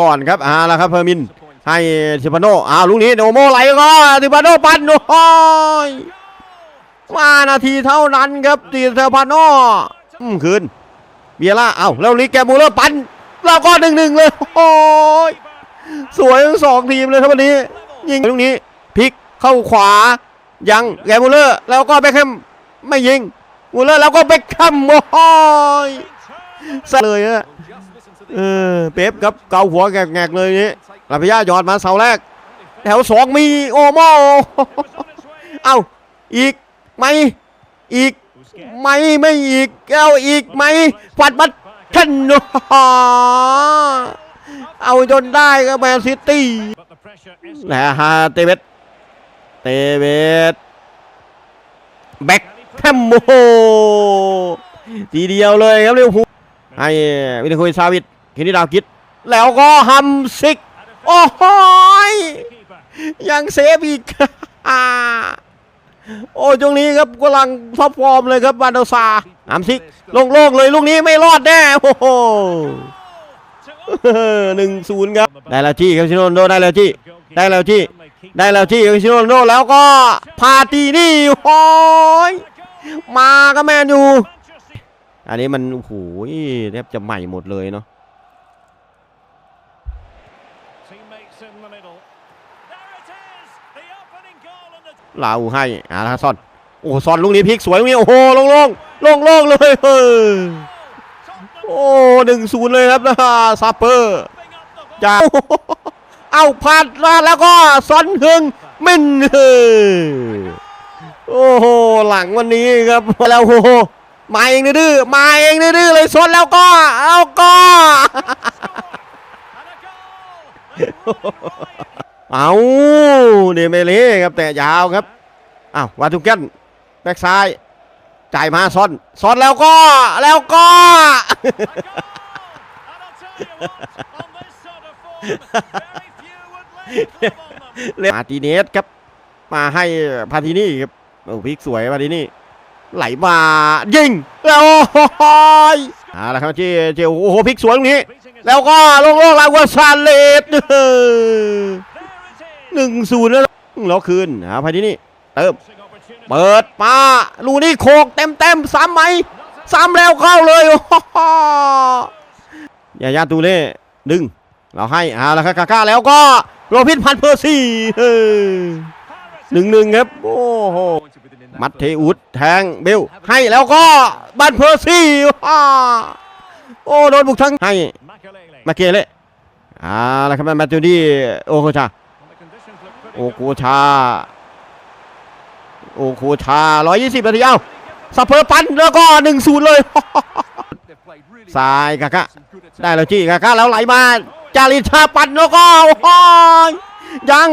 ก่อนครับอาแล้วครับเพอร์มิน ให้ทิปาโนอ้าวลูกนี้โดโมไหลก็ทิปาโนปันโอ้ยมานาทีเท่านั้นครับติเทปาโนอืมคืนเบียร่าเอ้าแล้วลิกแกมูเลอร์ปันแล้วก็หนึ่งหนึ่งเลยโอ้ยสวยทั้งสองทีมเลยครับวันนี้ ยิงลูกนี้พลิกเข้าขวายังแกมูเลอร์แล้วก็เบคแฮมไม่ยิงมูเลอร์แล้วก็เบคแฮมโอ้ยเลยอะ เออเป๊ปครับเกาหัวแงกๆเลยนี้ลาพิยาหยอดมาเสาแรกแถวสองมีโอโมเอ้าอีกไหมอีกไหมไม่อีกเอ้าอีกไหมฟัดบัดขันโเอาจนได้ก็แมนซิตี้นะฮะเตเวสเตเวสแบ็คแฮมโมทีเดียวเลยครับเรียวภูลให้วินคุยซาวิด คินิดาวกิดแล้วก็ฮัมซิก โอ้โหยยังเซฟอีกโอ้ช่วงนี้ครับกำลังท็อปฟอร์มเลยครับบานโดซาฮัมซิกโล่งๆเลยลูกนี้ไม่รอดแน่โอ้โหหนึ่งศูนย์ครับ ได้แล้วที่ครับชิโนโนได้แล้วที่ได้แล้วที่ได้แล้วที่คริสเตียโนโรนัลโดแล้วก็พาตีนี่โอ้ยมาก็แมนอยู่ อันนี้มันโอ้โหแทบจะใหม่หมดเลยเนาะ ลาวให้อาลาซอนโอ้ซอนลูกนี้พลิกสวยลูกนี้โอ้โหลงลงลงลงเลยเออโอ้หนึ่งศูนย์เลยครับนะซาเปอร์จากเอาพลาดแล้วก็ซอนฮึงมินเออโอ้โหหลังวันนี้ครับแล้วโอ้โหมาเองดื้อมาเองดื้อเลยซอนแล้วก็แล้วก็ เอาเดเมเล่ครับแต่ยาวครับอ้าววาทุกเกนแบ็กซ้าย จ่ายมาซอนซอนแล้วก็แล้วก็เลมาติเนสครับ มาให้พาทินี่ครับโอ้พิกสวยพาทินี่ ไหลมายิงแล้วโอ้ยเอาละครับที่เจียวโอ้โหพิกสวยตรงนี้ แล้วก็ลงๆลาวาซาเลส หนึ่งศูนย์แล้วแล้วคืนหาพาทินี่เติมเปิดมาลูนี่โคกเต็มเต็มซ้ำไหมซ้ำแล้วเข้าเลยโอ้โหยายาตูเล่ดึง เราให้เอาละครับกาก้าแล้วก็โรพินพันเพอร์ซี่เออหนึ่งหนึ่งครับโอ้โหมัตเทอุสแทงเบลให้แล้วก็บันเพอร์ซี่โอ้โดนบุกทั้งให้มาเกเล่เอาละครับแมตติวดี้โอโคชา โอโคชา โอโคชา 120นาทีเอาสเปอร์ปันแล้วก็1-0เลยซ้ายกะกะได้แล้วจี้กะกะแล้วไหลมา จาริชาปันแล้วก็ยัง